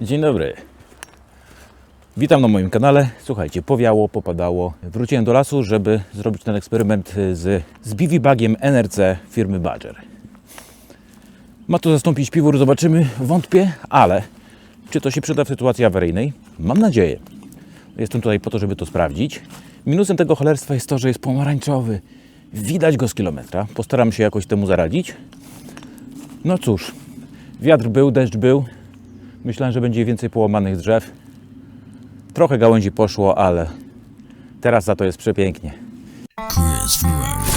Dzień dobry. Witam na moim kanale. Słuchajcie, powiało, popadało. Wróciłem do lasu, żeby zrobić ten eksperyment z, z BV-bagiem NRC firmy Badger. Ma to zastąpić piwór, zobaczymy. Wątpię, ale czy to się przyda w sytuacji awaryjnej? Mam nadzieję. Jestem tutaj po to, żeby to sprawdzić. Minusem tego cholerstwa jest to, że jest pomarańczowy. Widać go z kilometra. Postaram się jakoś temu zaradzić. No cóż, wiatr był, deszcz był. Myślałem, że będzie więcej połamanych drzew. Trochę gałęzi poszło, ale teraz za to jest przepięknie. Chris Ferrari,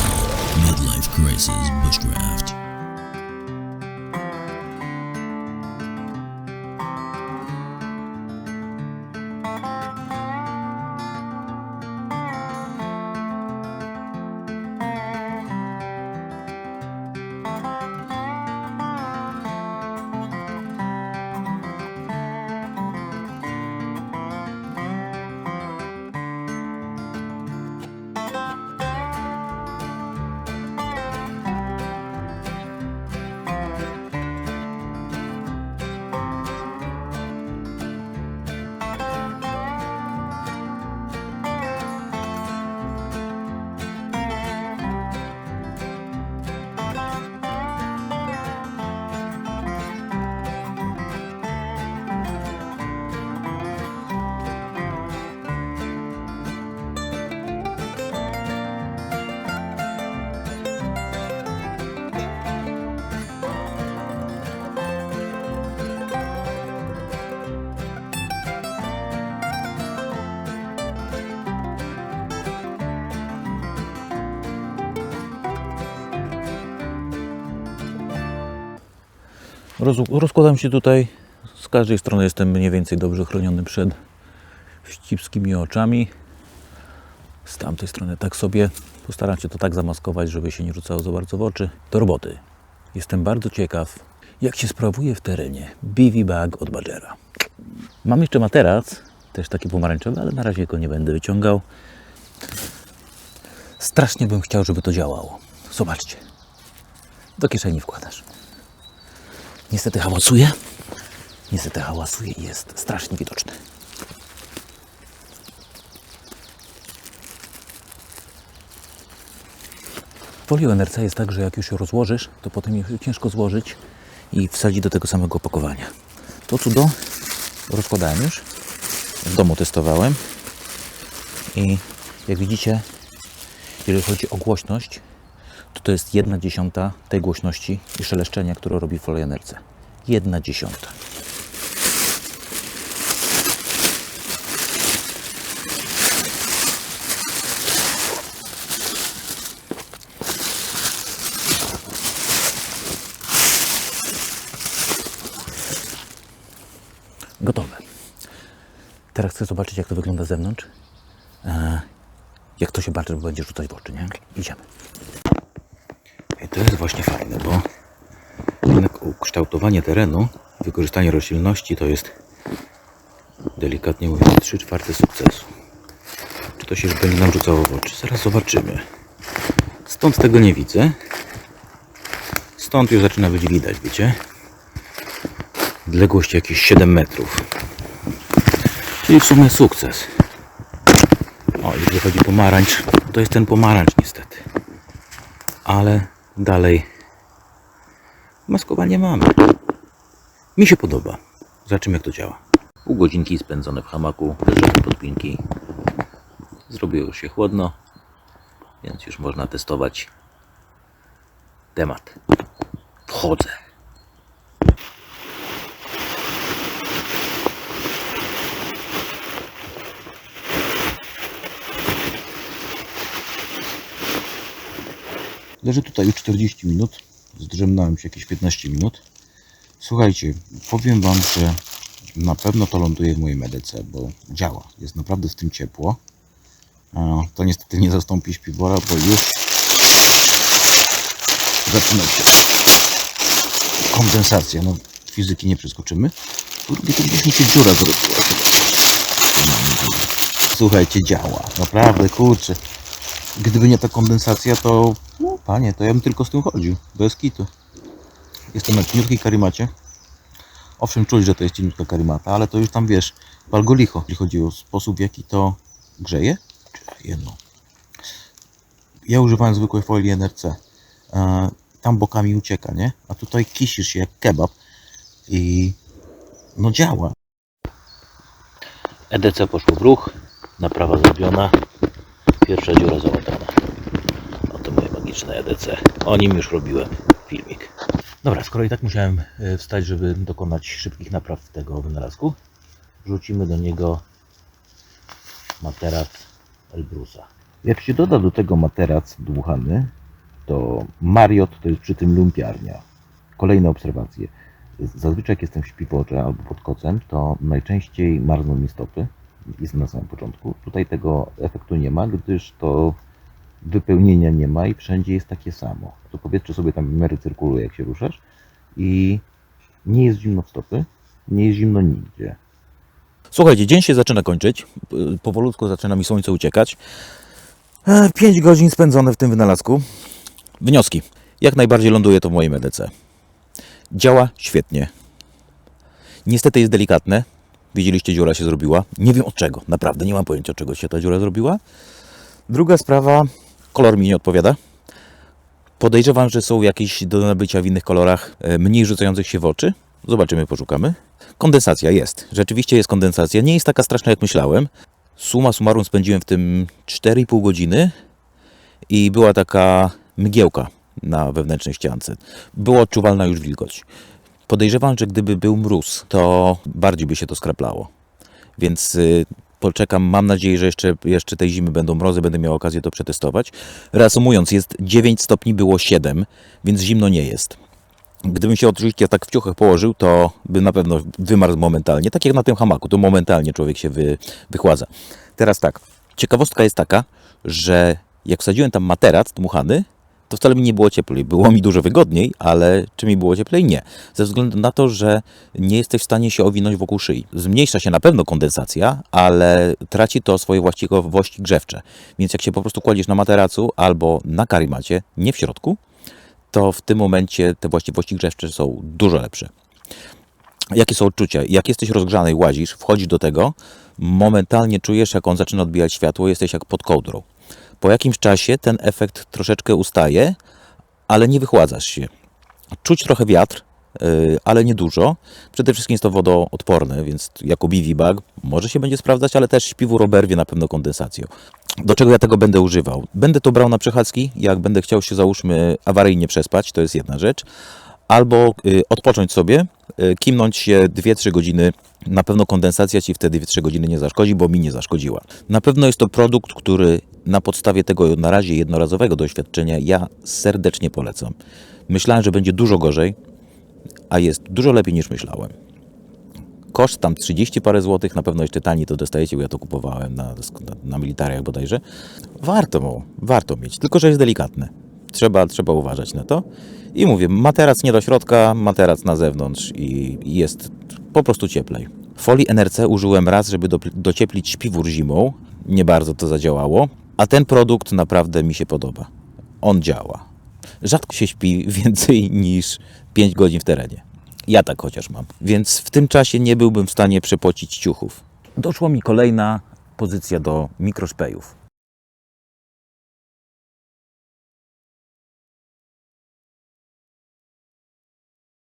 Midlife Crisis Bushcraft. Rozkładam się tutaj. Z każdej strony jestem mniej więcej dobrze chroniony przed wścibskimi oczami. Z tamtej strony tak sobie. Postaram się to tak zamaskować, żeby się nie rzucało za bardzo w oczy. Do roboty. Jestem bardzo ciekaw, jak się sprawuje w terenie BV Bag od Badgera. Mam jeszcze materac, też taki pomarańczowy, ale na razie go nie będę wyciągał. Strasznie bym chciał, żeby to działało. Zobaczcie. Do kieszeni wkładasz. Niestety hałasuje. Niestety hałasuje i jest strasznie widoczny. Folię NRC jest tak, że jak już ją rozłożysz, to potem ją ciężko złożyć i wsadzić do tego samego opakowania. To cudo rozkładałem już. W domu testowałem. I jak widzicie, jeżeli chodzi o głośność, to to jest jedna dziesiąta tej głośności i szeleszczenia, które robi folia NRC. Jedna dziesiąta. Gotowe. Teraz chcę zobaczyć, jak to wygląda z zewnątrz. E, jak to się bardzo będzie rzucać w oczy, nie? Idziemy. To jest właśnie fajne, bo jednak ukształtowanie terenu, wykorzystanie roślinności to jest delikatnie mówiąc 3 czwarte sukcesu. Czy to się będzie nam rzucało w oczy? Zaraz zobaczymy. Stąd tego nie widzę. Stąd już zaczyna być widać, wiecie? Odległość jakieś 7 metrów. Czyli w sumie sukces. O, jeżeli chodzi pomarańcz, to jest ten pomarańcz niestety. Ale dalej maskowanie mamy. Mi się podoba. Zobaczymy jak to działa. Pół godzinki spędzone w hamaku, leżące podpinki. Zrobiło się chłodno, więc już można testować temat. Wchodzę. Leżę tutaj już 40 minut. Zdrzemnąłem się jakieś 15 minut. Słuchajcie, powiem Wam, że na pewno to ląduje w mojej medyce, bo działa. Jest naprawdę w tym ciepło. To niestety nie zastąpi śpiwora, bo już zaczyna się kondensacja. No, fizyki nie przeskoczymy. Drugie, to gdzieś mi się dziura zrobiła. Słuchajcie, działa. Naprawdę, kurczę. Gdyby nie ta kondensacja, to no, panie, to ja bym tylko z tym chodził. Bez kitu. Jestem na cieniutkiej karimacie. Owszem, czuć, że to jest cieniutka karimata, ale to już tam wiesz, pal go licho, jeśli chodzi o sposób, w jaki to grzeje. Czy Jedno. Ja używałem zwykłej folii NRC. E, tam bokami ucieka, nie? A tutaj kisisz się jak kebab i no działa. EDC poszło w ruch, naprawa zrobiona, pierwsza dziura załatana. Oto moje magiczne EDC. O nim już robiłem filmik. Dobra, skoro i tak musiałem e, wstać, żeby dokonać szybkich napraw tego wynalazku, wrzucimy do niego materac Elbrusa. Jak się doda do tego materac dmuchany, to Mariot to jest przy tym lumpiarnia. Kolejne obserwacje. Zazwyczaj jak jestem w śpiworze albo pod kocem, to najczęściej marzną mi stopy. Jestem na samym początku. Tutaj tego efektu nie ma, gdyż to wypełnienia nie ma i wszędzie jest takie samo. To powietrze sobie tam w miarę cyrkuluje, jak się ruszasz i nie jest zimno w stopy, nie jest zimno nigdzie. Słuchajcie, dzień się zaczyna kończyć. Powolutku zaczyna mi słońce uciekać. 5 godzin spędzone w tym wynalazku. Wnioski. Jak najbardziej ląduje to w moim EDC. Działa świetnie. Niestety jest delikatne. Widzieliście, dziura się zrobiła. Nie wiem od czego, naprawdę nie mam pojęcia, od czego się ta dziura zrobiła. Druga sprawa, kolor mi nie odpowiada. Podejrzewam, że są jakieś do nabycia w innych kolorach e, mniej rzucających się w oczy. Zobaczymy, poszukamy. Kondensacja jest. Rzeczywiście jest kondensacja. Nie jest taka straszna, jak myślałem. Suma summarum spędziłem w tym 4,5 godziny i była taka mgiełka na wewnętrznej ściance. Była odczuwalna już wilgoć. Podejrzewam, że gdyby był mróz, to bardziej by się to skraplało. Więc y, poczekam. Mam nadzieję, że jeszcze, jeszcze tej zimy będą mrozy, będę miał okazję to przetestować. Reasumując, jest 9 stopni, było 7, więc zimno nie jest. Gdybym się oczywiście tak w ciuchach położył, to by na pewno wymarł momentalnie. Tak jak na tym hamaku, to momentalnie człowiek się wy, wychładza. Teraz tak, ciekawostka jest taka, że jak wsadziłem tam materac dmuchany, to wcale mi nie było cieplej. Było mi dużo wygodniej, ale czy mi było cieplej? Nie. Ze względu na to, że nie jesteś w stanie się owinąć wokół szyi. Zmniejsza się na pewno kondensacja, ale traci to swoje właściwości grzewcze. Więc jak się po prostu kładziesz na materacu albo na karimacie, nie w środku, to w tym momencie te właściwości grzewcze są dużo lepsze. Jakie są odczucia? Jak jesteś rozgrzany i łazisz, wchodzisz do tego, momentalnie czujesz, jak on zaczyna odbijać światło, jesteś jak pod kołdrą. Po jakimś czasie ten efekt troszeczkę ustaje, ale nie wychładzasz się. Czuć trochę wiatr, yy, ale nie dużo. Przede wszystkim jest to wodoodporne, więc jako BV bag może się będzie sprawdzać, ale też śpiwór oberwie na pewno kondensacją. Do czego ja tego będę używał? Będę to brał na przechadzki, jak będę chciał się załóżmy awaryjnie przespać, to jest jedna rzecz. Albo y, odpocząć sobie, y, kimnąć się 2-3 godziny. Na pewno kondensacja ci wtedy 3 godziny nie zaszkodzi, bo mi nie zaszkodziła. Na pewno jest to produkt, który na podstawie tego na razie jednorazowego doświadczenia ja serdecznie polecam. Myślałem, że będzie dużo gorzej, a jest dużo lepiej niż myślałem. Koszt tam 30 parę złotych, na pewno jeszcze taniej to dostajecie, bo ja to kupowałem na, na, na militariach bodajże. Warto mu, warto mieć, tylko że jest delikatne. Trzeba, trzeba uważać na to. I mówię, materac nie do środka, materac na zewnątrz i i jest po prostu cieplej. Folii NRC użyłem raz, żeby do, docieplić śpiwór zimą. Nie bardzo to zadziałało, a ten produkt naprawdę mi się podoba. On działa. Rzadko się śpi więcej niż 5 godzin w terenie. Ja tak chociaż mam. Więc w tym czasie nie byłbym w stanie przepocić ciuchów. Doszła mi kolejna pozycja do mikroszpejów.